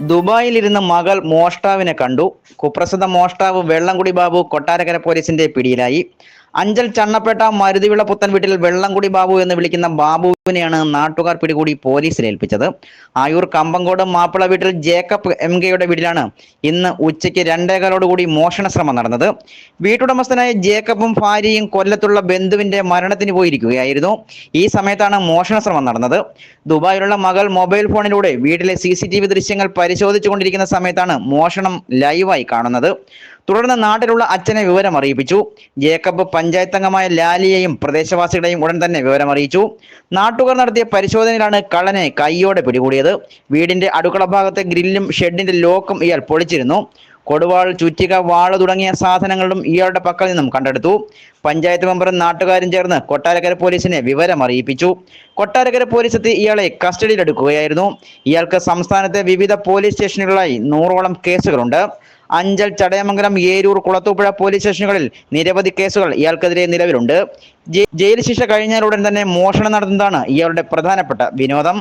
ദുബായിലിരുന്ന് മകൾ മോഷ്ടാവിനെ കണ്ടു. കുപ്രസിദ്ധ മോഷ്ടാവ് വെള്ളംകുടി ബാബു കൊട്ടാരക്കര പോലീസിന്റെ പിടിയിലായി. അഞ്ചൽ ചണ്ണപ്പേട്ട മരുതിവിള പുത്തൻ വീട്ടിൽ വെള്ളംകുടി ബാബു എന്ന് വിളിക്കുന്ന ബാബുവിനെയാണ് നാട്ടുകാർ പിടികൂടി പോലീസിൽ ഏൽപ്പിച്ചത്. ആയൂർ കമ്പങ്കോട് മാപ്പിള വീട്ടിൽ ജേക്കബ് എം കെയുടെ വീട്ടിലാണ് ഇന്ന് ഉച്ചയ്ക്ക് രണ്ടേകാലോടുകൂടി മോഷണ ശ്രമം നടന്നത്. വീട്ടുടമസ്ഥനായ ജേക്കബും ഭാര്യയും കൊല്ലത്തുള്ള ബന്ധുവിന്റെ മരണത്തിന് പോയിരിക്കുകയായിരുന്നു. ഈ സമയത്താണ് മോഷണ ശ്രമം നടന്നത്. ദുബായിലുള്ള മകൾ മൊബൈൽ ഫോണിലൂടെ വീട്ടിലെ സി ദൃശ്യങ്ങൾ പരിശോധിച്ചുകൊണ്ടിരിക്കുന്ന സമയത്താണ് മോഷണം ലൈവായി കാണുന്നത്. തുടർന്ന് നാട്ടിലുള്ള അച്ഛനെ വിവരം അറിയിപ്പിച്ചു. ജേക്കബ് പഞ്ചായത്ത് അംഗമായ ലാലിയെയും പ്രദേശവാസികളെയും ഉടൻ തന്നെ വിവരം അറിയിച്ചു. നാട്ടുകാർ നടത്തിയ പരിശോധനയിലാണ് കള്ളനെ കൈയോടെ പിടികൂടിയത്. വീടിന്റെ അടുക്കള ഭാഗത്തെ ഗ്രില്ലും ഷെഡിന്റെ ലോക്കും ഇയാൾ പൊളിച്ചിരുന്നു. കൊടുവാൾ ചുറ്റിക വാള തുടങ്ങിയ സാധനങ്ങളും ഇയാളുടെ പക്കൽ നിന്നും കണ്ടെടുത്തു. പഞ്ചായത്ത് മെമ്പറും നാട്ടുകാരും ചേർന്ന് കൊട്ടാരക്കര പോലീസിനെ വിവരം അറിയിപ്പിച്ചു. കൊട്ടാരക്കര പോലീസ് എത്തി ഇയാളെ കസ്റ്റഡിയിലെടുക്കുകയായിരുന്നു. ഇയാൾക്ക് സംസ്ഥാനത്തെ വിവിധ പോലീസ് സ്റ്റേഷനുകളിലായി നൂറോളം കേസുകളുണ്ട്. അഞ്ചൽ ചടയമംഗലം ഏരൂർ കുളത്തൂപ്പുഴ പോലീസ് സ്റ്റേഷനുകളിൽ നിരവധി കേസുകൾ ഇയാൾക്കെതിരെ നിലവിലുണ്ട്. ജയിൽ ശിക്ഷ കഴിഞ്ഞാലുടൻ തന്നെ മോഷണം നടത്തുന്നതാണ് ഇയാളുടെ പ്രധാനപ്പെട്ട വിനോദം.